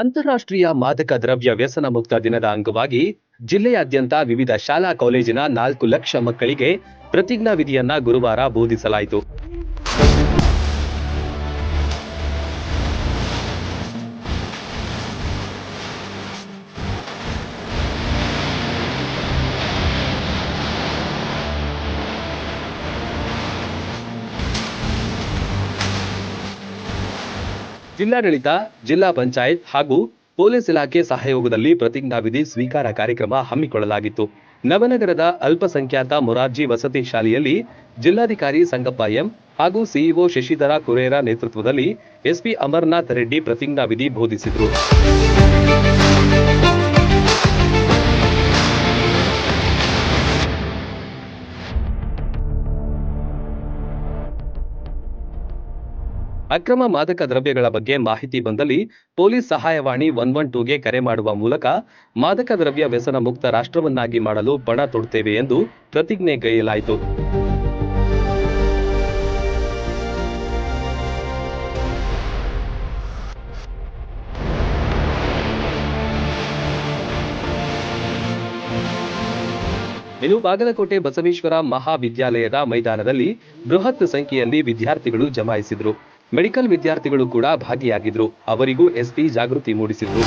ಅಂತಾರಾಷ್ಟ್ರೀಯ ಮಾದಕ ದ್ರವ್ಯ ವ್ಯಸನ ಮುಕ್ತ ದಿನದ ಅಂಗವಾಗಿ ಜಿಲ್ಲೆಯಾದ್ಯಂತ ವಿವಿಧ ಶಾಲಾ ಕಾಲೇಜಿನ ನಾಲ್ಕು ಲಕ್ಷ ಮಕ್ಕಳಿಗೆ ಪ್ರತಿಜ್ಞಾ ವಿಧಿಯನ್ನ ಗುರುವಾರ ಬೋಧಿಸಲಾಯಿತು. ಜಿಲ್ಲಾಡಳಿತ, ಜಿಲ್ಲಾ ಪಂಚಾಯತ್ ಹಾಗೂ ಪೊಲೀಸ್ ಇಲಾಖೆ ಸಹಯೋಗದಲ್ಲಿ ಪ್ರತಿಜ್ಞಾವಿಧಿ ಸ್ವೀಕಾರ ಕಾರ್ಯಕ್ರಮ ಹಮ್ಮಿಕೊಳ್ಳಲಾಗಿತ್ತು. ನವನಗರದ ಅಲ್ಪಸಂಖ್ಯಾತ ಮೊರಾರ್ಜಿ ವಸತಿ ಶಾಲೆಯಲ್ಲಿ ಜಿಲ್ಲಾಧಿಕಾರಿ ಸಂಗಪ್ಪ ಎಂ ಹಾಗೂ ಸಿಇಒ ಶಶಿಧರ ಕುರೇರ ನೇತೃತ್ವದಲ್ಲಿ ಎಸ್ಪಿ ಅಮರನಾಥ್ ರೆಡ್ಡಿ ಪ್ರತಿಜ್ಞಾವಿಧಿ ಬೋಧಿಸಿದರು. ಅಕ್ರಮ ಮಾದಕ ದ್ರವ್ಯಗಳ ಬಗ್ಗೆ ಮಾಹಿತಿ ಬಂದಲ್ಲಿ ಪೊಲೀಸ್ ಸಹಾಯವಾಣಿ ಒನ್ ಒನ್ ಟೂಗೆ ಕರೆ ಮಾಡುವ ಮೂಲಕ ಮಾದಕ ದ್ರವ್ಯ ವ್ಯಸನ ಮುಕ್ತ ರಾಷ್ಟ್ರವನ್ನಾಗಿ ಮಾಡಲು ಪಣ ತೊಡುತ್ತೇವೆ ಎಂದು ಪ್ರತಿಜ್ಞೆ ಕೈಯಲಾಯಿತು. ಇದು ಬಾಗಲಕೋಟೆ ಬಸವೇಶ್ವರ ಮಹಾವಿದ್ಯಾಲಯದ ಮೈದಾನದಲ್ಲಿ ಬೃಹತ್ ಸಂಖ್ಯೆಯಲ್ಲಿ ವಿದ್ಯಾರ್ಥಿಗಳು ಜಮಾಯಿಸಿದ್ರು. ಮೆಡಿಕಲ್ ವಿದ್ಯಾರ್ಥಿಗಳು ಕೂಡ ಭಾಗಿಯಾಗಿದ್ರು. ಅವರಿಗೂ ಎಸ್ಪಿ ಜಾಗೃತಿ ಮೂಡಿಸಿದ್ರು.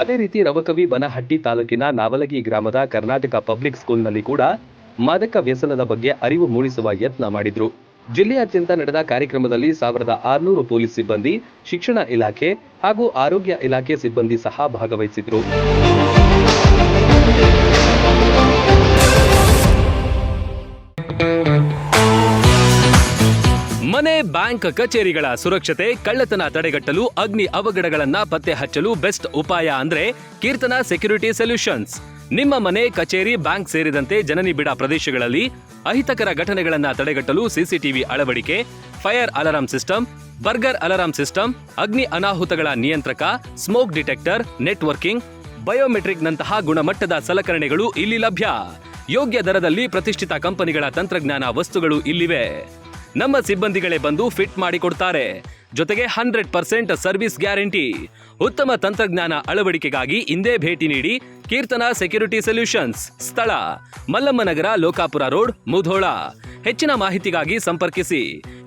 ಅದೇ ರೀತಿ ರವಕವಿ ಬನಹಟ್ಟಿ ತಾಲೂಕಿನ ನಾವಲಗಿ ಗ್ರಾಮದ ಕರ್ನಾಟಕ ಪಬ್ಲಿಕ್ ಸ್ಕೂಲ್ನಲ್ಲಿ ಕೂಡ ಮಾದಕ ವ್ಯಸನದ ಬಗ್ಗೆ ಅರಿವು ಮೂಡಿಸುವ ಯತ್ನ ಮಾಡಿದ್ರು. ಜಿಲ್ಲೆಯಾದ್ಯಂತ ನಡೆದ ಕಾರ್ಯಕ್ರಮದಲ್ಲಿ ಸಾವಿರದ ಆರುನೂರು ಪೊಲೀಸ್ ಸಿಬ್ಬಂದಿ, ಶಿಕ್ಷಣ ಇಲಾಖೆ ಹಾಗೂ ಆರೋಗ್ಯ ಇಲಾಖೆ ಸಿಬ್ಬಂದಿ ಸಹ ಭಾಗವಹಿಸಿದ್ರು. ಮನೆ, ಬ್ಯಾಂಕ್, ಕಚೇರಿಗಳ ಸುರಕ್ಷತೆ, ಕಳ್ಳತನ ತಡೆಗಟ್ಟಲು ಅಗ್ನಿ ಅವಘಡಗಳನ್ನ ಪತ್ತೆ ಹಚ್ಚಲು ಬೆಸ್ಟ್ ಉಪಾಯ ಅಂದ್ರೆ ಕೀರ್ತನ ಸೆಕ್ಯೂರಿಟಿ ಸೊಲ್ಯೂಷನ್ಸ್. ನಿಮ್ಮ ಮನೆ, ಕಚೇರಿ, ಬ್ಯಾಂಕ್ ಸೇರಿದಂತೆ ಜನನಿಬಿಡ ಪ್ರದೇಶಗಳಲ್ಲಿ ಅಹಿತಕರ ಘಟನೆಗಳನ್ನು ತಡೆಗಟ್ಟಲು ಸಿಸಿಟಿವಿ ಅಳವಡಿಕೆ, fire alarm system, burglar alarm system, ಅಗ್ನಿ ಅನಾಹುತಗಳ ನಿಯಂತ್ರಕ, ಸ್ಮೋಕ್ ಡಿಟೆಕ್ಟರ್, ನೆಟ್ವರ್ಕಿಂಗ್ ಬಯೋಮೆಟ್ರಿಕ್ ನಂತಹ ಗುಣಮಟ್ಟದ ಸಲಕರಣೆಗಳು ಇಲ್ಲಿ ಲಭ್ಯ. ಯೋಗ್ಯ ದರದಲ್ಲಿ ಪ್ರತಿಷ್ಠಿತ ಕಂಪನಿಗಳ ತಂತ್ರಜ್ಞಾನ ವಸ್ತುಗಳು ಇಲ್ಲಿವೆ. ನಮ್ಮ ಸಿಬ್ಬಂದಿಗಳೇ ಬಂದು ಫಿಟ್ ಮಾಡಿಕೊಡ್ತಾರೆ. ಜೊತೆಗೆ ಹಂಡ್ರೆಡ್ ಪರ್ಸೆಂಟ್ ಸರ್ವಿಸ್ ಗ್ಯಾರಂಟಿ. ಉತ್ತಮ ತಂತ್ರಜ್ಞಾನ ಅಳವಡಿಕೆಗಾಗಿ ಇಂದೇ ಭೇಟಿ ನೀಡಿ ಕೀರ್ತನ ಸೆಕ್ಯೂರಿಟಿ ಸೊಲ್ಯೂಷನ್ಸ್, ಸ್ಥಳ ಮಲ್ಲಮ್ಮನಗರ ಲೋಕಾಪುರ ರೋಡ್, ಮುಧೋಳ. ಹೆಚ್ಚಿನ ಮಾಹಿತಿಗಾಗಿ ಸಂಪರ್ಕಿಸಿ.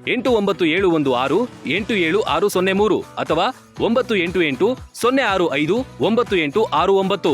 ಎಂಟು ಒಂಬತ್ತು ಏಳು ಒಂದು ಆರು, ಎಂಟು ಏಳು ಆರು ಸೊನ್ನೆ ಮೂರು ಅಥವಾ ಒಂಬತ್ತು ಎಂಟು ಎಂಟು ಸೊನ್ನೆ ಆರು ಐದು ಒಂಬತ್ತು ಎಂಟು ಆರು ಒಂಬತ್ತು.